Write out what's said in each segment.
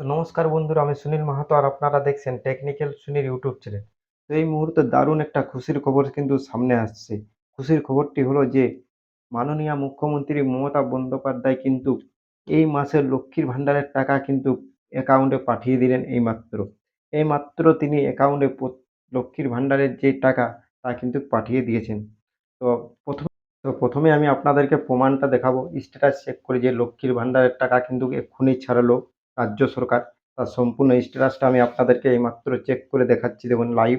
তো নমস্কার বন্ধুরা, আমি সুনীল মাহাতো আর আপনারা দেখছেন টেকনিক্যাল সুনীল ইউটিউব চ্যানেল তো এই মুহূর্তে দারুণ একটা খুশির খবর কিন্তু সামনে আসছে। খুশির খবরটি হলো যে, মাননীয় মুখ্যমন্ত্রী মমতা বন্দ্যোপাধ্যায় কিন্তু এই মাসের লক্ষ্মীর ভাণ্ডারের টাকা কিন্তু অ্যাকাউন্টে পাঠিয়ে দিলেন এইমাত্র। এইমাত্র তিনি অ্যাকাউন্টে লক্ষ্মীর ভাণ্ডারের যে টাকা, তা কিন্তু পাঠিয়ে দিয়েছেন। তো প্রথম তো প্রথমে আমি আপনাদেরকে প্রমাণটা দেখাবো। স্ট্যাটাস চেক করে যে লক্ষ্মীর ভাণ্ডারের টাকা কিন্তু এক্ষুনি ছাড়ালো। রাজ্য সরকার, তার সম্পূর্ণ স্ট্যাটাসটা আমি আপনাদেরকে এইমাত্র চেক করে দেখাচ্ছি দেখুন লাইভ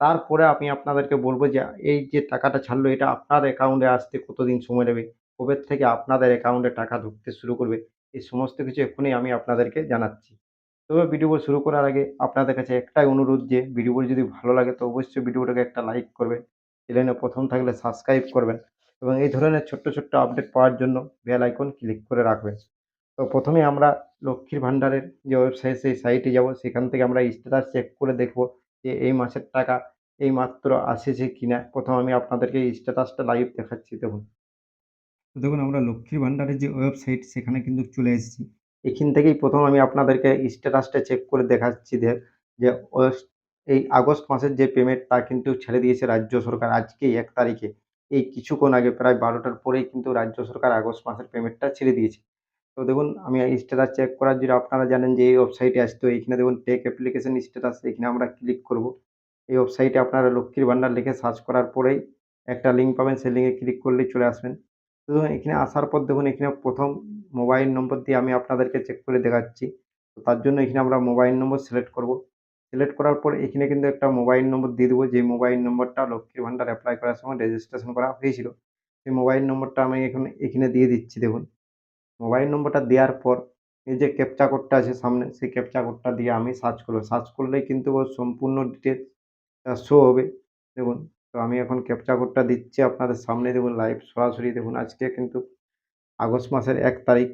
তারপরে আমি আপনাদেরকে বলব যে, এই যে টাকাটা ছাড়লো, এটা আপনার অ্যাকাউন্টে আসতে কতদিন সময় নেবে? কবে থেকে আপনাদের অ্যাকাউন্টে টাকা ঢুকতে শুরু করবে? এই সমস্ত কিছু এক্ষুনি আমি আপনাদেরকে জানাচ্ছি। তবে ভিডিও শুরু করার আগে আপনাদের কাছে একটাই অনুরোধ যে ভিডিও যদি ভালো লাগে তো অবশ্যই ভিডিওটাকে একটা লাইক করবেন চ্যানেলে প্রথম থাকলে সাবস্ক্রাইব করবেন এবং এই ধরনের ছোট্ট ছোট্ট আপডেট পাওয়ার জন্য বেল আইকন ক্লিক করে রাখবেন। তো প্রথমে আমরা লক্ষ্মীর ভাণ্ডারের যে ওয়েবসাইট সেই সাইটে যাব। সেখান থেকে আমরা স্ট্যাটাস চেক করে দেখব যে এই মাসের টাকা এই মাত্র আসেছে কি না প্রথম আমি আপনাদেরকে স্ট্যাটাসটা লাইভ দেখাচ্ছি, দেখুন। দেখুন, আমরা লক্ষ্মীর ভাণ্ডারের যে ওয়েবসাইট সেখানে কিন্তু চলে এসেছি। এখান থেকেই প্রথম আমি আপনাদেরকে স্ট্যাটাসটা চেক করে দেখাচ্ছি যে যে এই আগস্ট মাসের যে পেমেন্ট তা কিন্তু ছেড়ে দিয়েছে রাজ্য সরকার আজকেই এক তারিখে। এই কিছুক্ষণ আগে, প্রায় বারোটার পরেই কিন্তু রাজ্য সরকার আগস্ট মাসের পেমেন্টটা ছেড়ে দিয়েছে। তো দেখুন, আমি স্ট্যাটাস চেক করার জন্য আপনারা জানেন যে এই ওয়েবসাইটে আসতো এইখানে দেখুন টেক অ্যাপ্লিকেশন স্ট্যাটাস এখানে আমরা ক্লিক করব। এই ওয়েবসাইটে আপনারা লক্ষ্মীর ভাণ্ডার লিখে সার্চ করার পরেই একটা লিঙ্ক পাবেন। সেই লিঙ্কে ক্লিক করলেই চলে আসবেন। তো দেখুন এখানে আসার পর দেখুন এখানে প্রথম মোবাইল নম্বর দিয়ে আমি আপনাদেরকে চেক করে দেখাচ্ছি। তো তার জন্য এখানে আমরা মোবাইল নম্বর সিলেক্ট করব। সিলেক্ট করার পর এখানে কিন্তু একটা মোবাইল নম্বর দিয়ে দেবো। যে মোবাইল নম্বরটা লক্ষ্মীর ভাণ্ডার অ্যাপ্লাই করার সময় রেজিস্ট্রেশন করা হয়েছিল, সেই মোবাইল নম্বরটা আমি এখন এখানে দিয়ে দিচ্ছি। দেখুন মোবাইল নম্বরটা দেওয়ার পর এই যে ক্যাপচা কোডটা আছে সামনে, সেই ক্যাপচা কোডটা দিয়ে আমি সার্চ করব। সার্চ করলেই কিন্তু ওর সম্পূর্ণ ডিটেলসটা শো হবে। দেখুন, তো আমি এখন ক্যাপচা কোডটা দিচ্ছি আপনাদের সামনে। দেখুন লাইভ সরাসরি দেখুন, আজকে কিন্তু আগস্ট মাসের এক তারিখ।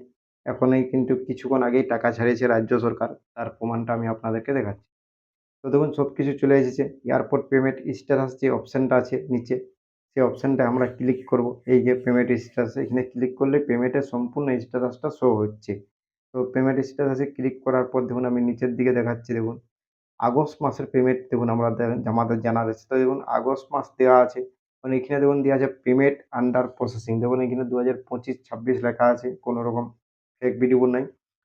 এখনই কিন্তু কিছুক্ষণ আগেই টাকা ছাড়িয়েছে রাজ্য সরকার। তার প্রমাণটা আমি আপনাদেরকে দেখাচ্ছি। তো দেখুন সব কিছু চলে এসেছে। এয়ারপোর্ট পেমেন্ট স্ট্যাটাস যে অপশানটা আছে নিচে সেই অপশানটা আমরা ক্লিক করব। এই যে পেমেন্ট স্ট্যাটাস এখানে ক্লিক করলে পেমেন্টের সম্পূর্ণ স্ট্যাটাসটা শো হচ্ছে। তো পেমেন্ট স্ট্যাটাসে ক্লিক করার পর দেখুন আমি নিচের দিকে দেখাচ্ছি, দেখুন। আগস্ট মাসের পেমেন্ট দেখুন আমরা আমাদের জানা যাচ্ছে তো দেখুন, আগস্ট মাস দেওয়া আছে। মানে এখানে দেখুন দেওয়া আছে পেমেন্ট আন্ডার প্রসেসিং দেখুন এখানে দু হাজার পঁচিশ ছাব্বিশ লেখা আছে, কোনো রকম ফেক ভিডিও নাই।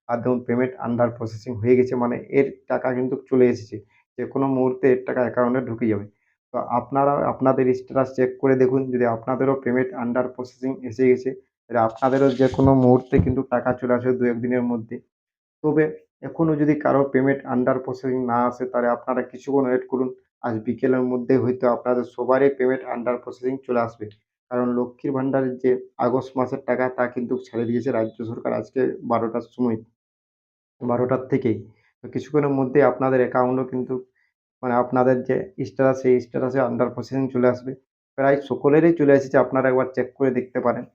আর দেখুন পেমেন্ট আন্ডার প্রসেসিং হয়ে গেছে। মানে এর টাকা কিন্তু চলে এসেছে। যে কোনো মুহূর্তে এর টাকা অ্যাকাউন্টে ঢুকে যাবে। তো আপনারা, আপনাদের স্ট্যাটাস চেক করে দেখুন, যদি আপনাদেরও পেমেন্ট আন্ডার প্রসেসিং এসে গেছে, তাহলে আপনাদেরও যে কোনো মুহূর্তে কিন্তু টাকা চলে আসে দু একদিনের মধ্যে। তবে এখনও যদি কারও পেমেন্ট আন্ডার প্রসেসিং না আসে, তাহলে আপনারা কিছুক্ষণ ওয়েট করুন, আজ বিকেলের মধ্যে হয়তো আপনাদের সবারই পেমেন্ট আন্ডার প্রসেসিং চলে আসবে। কারণ লক্ষ্মীর ভাণ্ডারের যে আগস্ট মাসের টাকা, তা কিন্তু ছেড়ে দিয়েছে রাজ্য সরকার আজকে বারোটার সময়, বারোটার থেকেই। তো কিছুক্ষণের মধ্যে আপনাদের অ্যাকাউন্টও কিন্তু মানে আপনাদের যে স্ট্যাটাস, সেই স্ট্যাটাসে আন্ডার প্রসেসিং চলে আসবে। প্রায় সকলেরই চলে এসেছে, আপনারা একবার চেক করে দেখতে পারেন।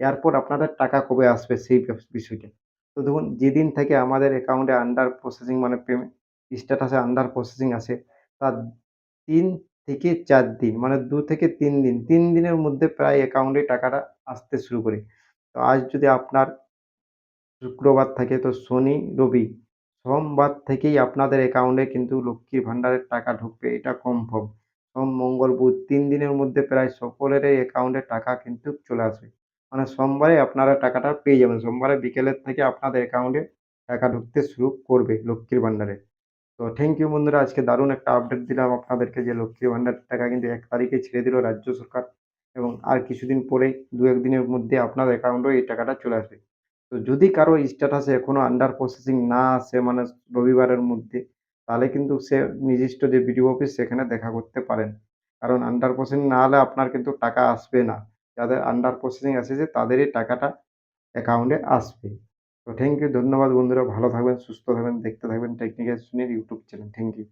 এরপর আপনাদের টাকা কবে আসবে সেই বিষয়টা। তো দেখুন, যেদিন থেকে আমাদের অ্যাকাউন্টে আন্ডার প্রসেসিং মানে পেমেন্ট স্ট্যাটাসে আন্ডার প্রসেসিং আসে, তার তিন থেকে চার দিন মানে দু থেকে তিন দিন, তিন দিনের মধ্যে প্রায় অ্যাকাউন্টে টাকাটা আসতে শুরু করে। তো আজ যদি আপনার শুক্রবার থাকে, তো শনি, রবি সোমবার থেকেই আপনাদের অ্যাকাউন্টে কিন্তু লক্ষ্মীর ভাণ্ডারের টাকা ঢুকবে, এটা কনফার্ম সোম, মঙ্গল, বুধ, তিন দিনের মধ্যে প্রায় সকলেরই অ্যাকাউন্টে টাকা কিন্তু চলে আসবে। মানে সোমবারে আপনারা টাকাটা পেয়ে যাবেন, সোমবারে বিকেলের থেকে আপনাদের অ্যাকাউন্টে টাকা ঢুকতে শুরু করবে লক্ষ্মীর ভাণ্ডারে। তো থ্যাংক ইউ বন্ধুরা, আজকে দারুণ একটা আপডেট দিলাম আপনাদেরকে যে লক্ষ্মীর ভাণ্ডারের টাকা কিন্তু এক তারিখে ছেড়ে দিল রাজ্য সরকার এবং আর কিছুদিন পরেই দু একদিনের মধ্যে আপনার অ্যাকাউন্টেও এই টাকাটা চলে আসবে। তো যদি কারও স্ট্যাটাসে এখনও আন্ডার প্রসেসিং না আসে মানে রবিবারের মধ্যে, তাহলে কিন্তু সে নির্দিষ্ট যে বিডিও অফিস সেখানে দেখা করতে পারেন। কারণ আন্ডার প্রসেসিং না হলে আপনার কিন্তু টাকা আসবে না। যাদের আন্ডার প্রসেসিং এসেছে তাদেরই টাকাটা অ্যাকাউন্টে আসবে। তো থ্যাংক ইউ ধন্যবাদ বন্ধুরা। ভালো থাকবেন, সুস্থ থাকবেন, দেখতে থাকবেন। Technical Sunil YouTube channel thank you